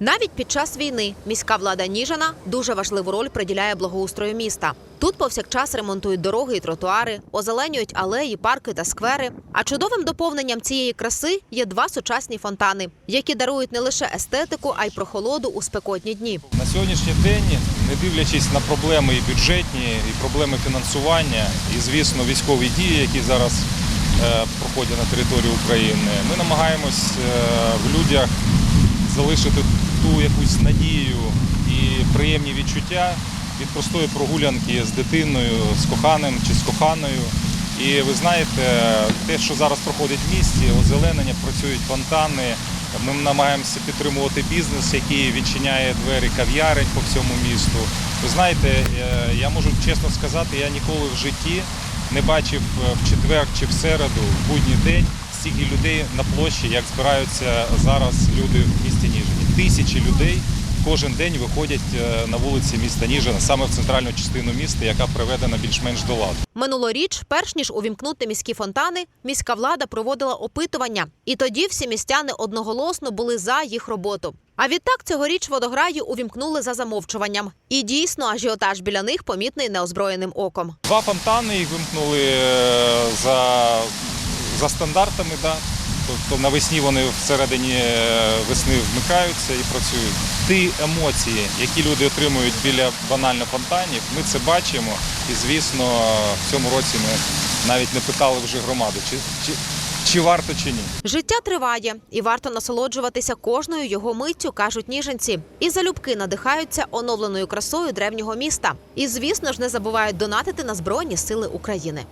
Навіть під час війни міська влада Ніжина дуже важливу роль приділяє благоустрою міста. Тут повсякчас ремонтують дороги і тротуари, озеленюють алеї, парки та сквери. А чудовим доповненням цієї краси є два сучасні фонтани, які дарують не лише естетику, а й прохолоду у спекотні дні. На сьогоднішній день, не дивлячись на проблеми і бюджетні, і проблеми фінансування, і звісно військові дії, які зараз е, проходять на території України, ми намагаємось е, в людях залишити ту якусь надію і приємні відчуття від простої прогулянки з дитиною, з коханим чи з коханою. І ви знаєте, те, що зараз проходить в місті, озеленення, працюють фонтани. Ми намагаємося підтримувати бізнес, який відчиняє двері кав'ярень по всьому місту. Ви знаєте, е, я можу чесно сказати, я ніколи в житті не бачив е, в четвер чи в середу, в будній день стільки людей на площі, як збираються зараз люди в місті Ніжині. Тисячі людей кожен день виходять е, на вулиці міста Ніжина, саме в центральну частину міста, яка приведена більш-менш до ладу. Минулоріч, перш ніж увімкнути міські фонтани, міська влада проводила опитування, і тоді всі містяни одноголосно були за їх роботу. А відтак цьогоріч водограї увімкнули за замовчуванням. І дійсно ажіотаж біля них помітний неозброєним оком. Два фонтани їх вимкнули е, за, за стандартами. Да? Тобто навесні вони всередині е, весни вмикаються і працюють. Ті емоції, які люди отримують біля банально фонтанів, ми це бачимо. І звісно, в цьому році ми навіть не питали вже громаду, чи, чи, чи варто чи ні. Життя триває, і варто насолоджуватися кожною його миттю, кажуть ніженці. І залюбки надихаються оновленою красою древнього міста. І звісно ж не забувають донатити на збройні сили України.